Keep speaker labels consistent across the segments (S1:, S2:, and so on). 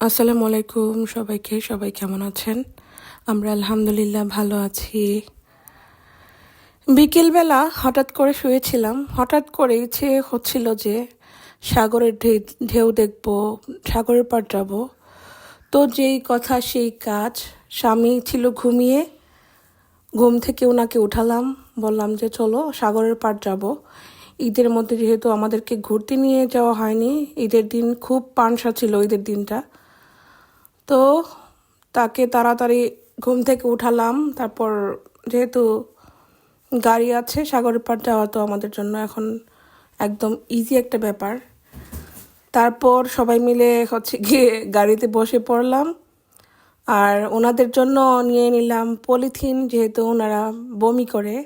S1: আসসালামু আলাইকুম সবাইকে, সবাই কেমন আছেন? আমরা আলহামদুলিল্লাহ ভালো আছি। বিকেলবেলা হঠাৎ করে শুয়েছিলাম। হঠাৎ করে ইচ্ছে হচ্ছিল যে সাগরের ঢেউ দেখব, সাগরের পার যাব, তো যেই কথা সেই কাজ, স্বামী ছিল ঘুমিয়ে, ঘুম থেকে ওনাকে উঠালাম, বললাম যে চলো সাগরের পার যাব। ঈদের মধ্যে যেহেতু আমাদেরকে ঘুরতে নিয়ে যাওয়া হয়নি, ঈদের দিন খুব পানসা ছিল ঈদের দিনটা। তো তাকে তাড়াতাড়ি ঘুম থেকে উঠালাম। তারপর যেহেতু গাড়ি আছে, সাগরের পার যাওয়া তো আমাদের জন্য এখন একদম ইজি একটা ব্যাপার। তারপর সবাই মিলে হচ্ছে গিয়ে গাড়িতে বসে পড়লাম। আর ওনাদের জন্য নিয়ে নিলাম পলিথিন, যেহেতু ওনারা বমি করে।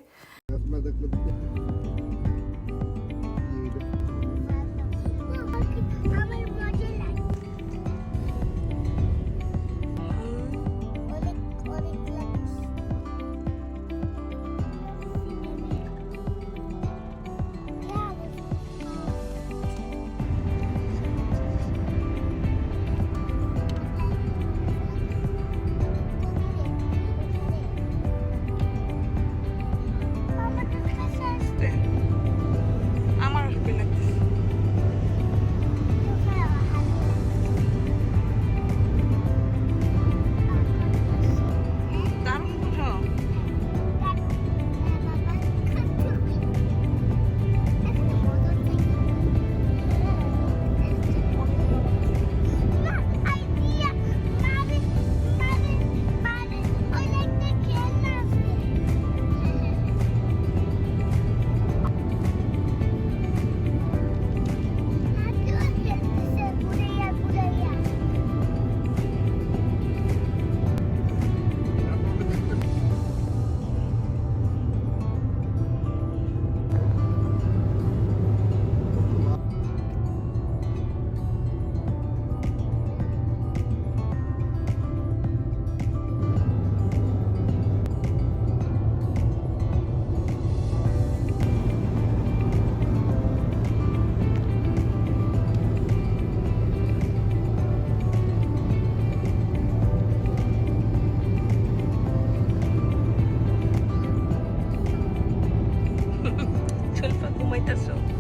S2: muita sorte.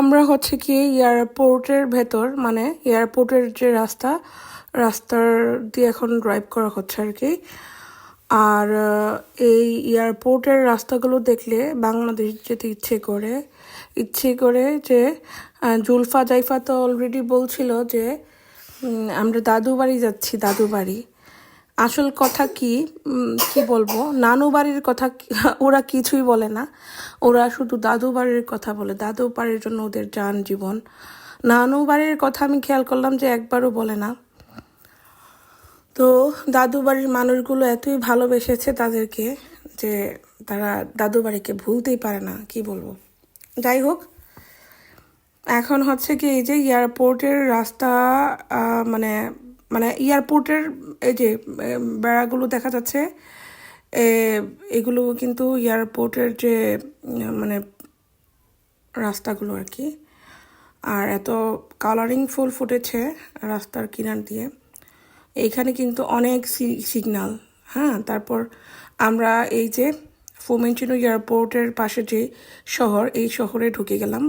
S2: আমরা
S1: হচ্ছে কি এয়ারপোর্টের ভেতর মানে এয়ারপোর্টের যে রাস্তা, রাস্তার দিয়ে এখন ড্রাইভ করা হচ্ছে আর কি। আর এই এয়ারপোর্টের রাস্তাগুলো দেখলে বাংলাদেশ যেতে ইচ্ছে করে। ইচ্ছে করে যে জুলফা জাইফা তো অলরেডি বলছিল যে আমরা দাদু বাড়ি যাচ্ছি দাদু বাড়ি আসল কথা কি কি বলব? নানু বাড়ির কথা ওরা কিছুই বলে না। ওরা শুধু দাদু বাড়ির কথা বলে। দাদু বাড়ির জন্য ওদের যান জীবন। নানু বাড়ির কথা আমি খেয়াল করলাম যে একবারও বলে না। তো দাদু বাড়ির মানুষগুলো এতই ভালোবেসেছে তাদেরকে যে তারা দাদু বাড়িকে ভুলতেই পারে না, কি বলব? যাই হোক, এখন হচ্ছে কি এই যে এয়ারপোর্টের রাস্তা মানে মানে এয়ারপোর্টের এই যে বেড়াগুলো দেখা যাচ্ছে এগুলো কিন্তু এয়ারপোর্টের যে মানে রাস্তাগুলো আর কি, আর এত কালারিং ফুল ফুটেছে রাস্তার কিনার দিয়ে। এইখানে কিন্তু অনেক সিগন্যাল হ্যাঁ? তারপর আমরা এই যে ফোমেন্টিনো এয়ারপোর্টের পাশে যে শহর, এই শহরে ঢুকে গেলাম।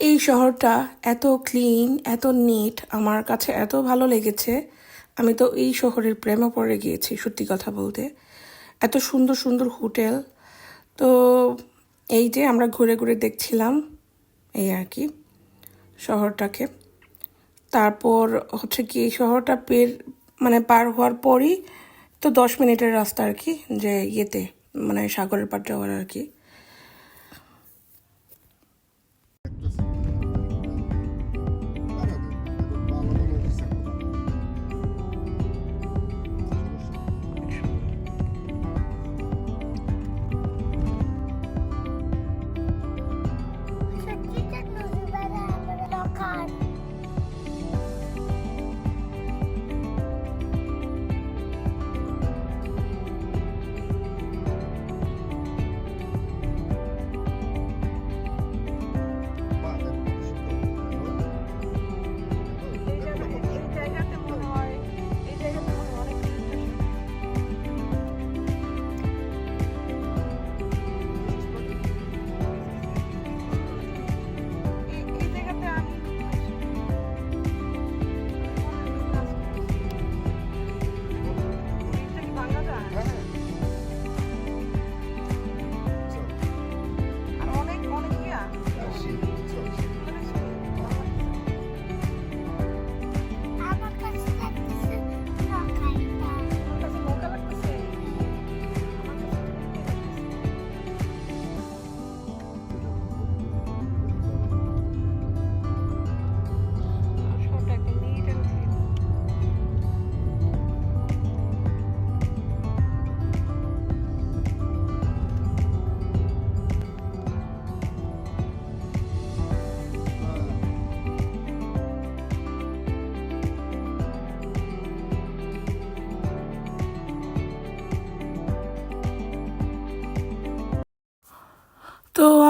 S1: এই শহরটা এত ক্লিন এত নিট আমার কাছে এত ভালো লেগেছে। আমি তো এই শহরের প্রেমে পড়ে গিয়েছি, সত্যি কথা বলতে। এত সুন্দর সুন্দর হোটেল। তো এই যে আমরা ঘুরে ঘুরে দেখছিলাম, এই আর কি, শহরটাকে। তারপর হচ্ছে কি, এই শহরটা পের মানে পার হওয়ার পরই তো দশ মিনিটের রাস্তা আর কি, যে ইয়েতে মানে সাগরের পার যাওয়ার আর কি।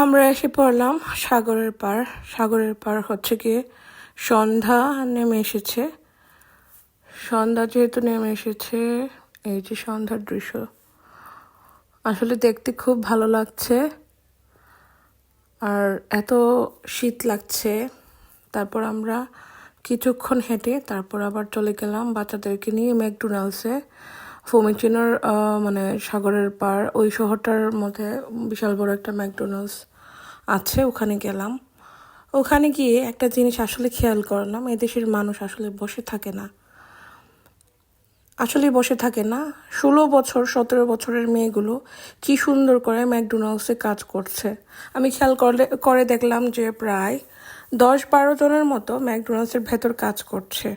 S2: আমরা
S1: এসে পড়লাম সাগরের পার সাগরের পার হচ্ছে গিয়ে সন্ধ্যা নেমে এসেছে। সন্ধ্যা যেহেতু নেমে এসেছে, এই যে সন্ধ্যার দৃশ্য। আসলে দেখতে খুব ভালো লাগছে। আর এত শীত লাগছে। তারপর আমরা কিছুক্ষণ হেঁটে তারপর আবার চলে গেলাম বাচ্চাদেরকে নিয়ে ম্যাকডোনাল্ডসে। ফমিচিনোর মানে সাগরের পার ওই শহরটার মধ্যে বিশাল বড় একটা ম্যাকডোনাল্ডস আছে, ওখানে গেলাম। ওখানে গিয়ে একটা জিনিস আসলে খেয়াল করলাম এদেশের মানুষ আসলে বসে থাকে না। আসলে বসে থাকে না। ষোলো বছর, সতেরো বছরের মেয়েগুলো কি সুন্দর করে ম্যাকডোনাল্ডসে কাজ করছে। আমি খেয়াল করলে, করে দেখলাম যে প্রায় দশ বারো জনের মতো ম্যাকডোনাল্ডসের ভেতর কাজ করছে।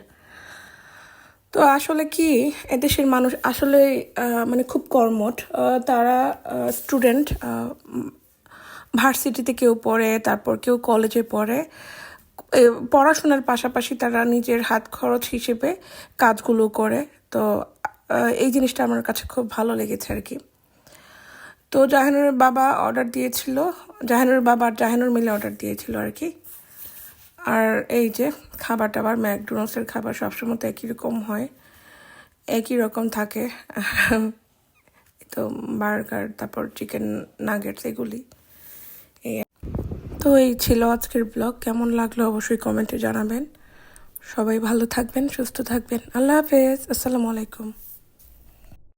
S1: তো আসলে কি, এদেশের মানুষ আসলে মানে খুব কর্মঠ। তারা স্টুডেন্ট ভার্সিটিতে কেউ পড়ে, তারপর কেউ কলেজে পড়ে। পড়াশোনার পাশাপাশি তারা নিজের হাত খরচ হিসেবে কাজগুলো করে। তো এই জিনিসটা আমার কাছে খুব ভালো লেগেছে আর কি। তো জাহানুরের বাবা অর্ডার দিয়েছিল, জাহানুরের বাবা আর জাহানুর মিলে অর্ডার দিয়েছিল আর কি। আর এই যে খাবার টাবার ম্যাকডোনাল্ডসের খাবার সবসময় তো একই রকম হয়, একই রকম থাকে। তো বার্গার, তারপর চিকেন নাগেটস এগুলি। তো এই ছিল আজকের ব্লগ। কেমন লাগল অবশ্যই কমেন্টে জানাবেন। সবাই ভালো থাকবেন, সুস্থ থাকবেন। আল্লাহ হাফেজ। আসসালামু আলাইকুম।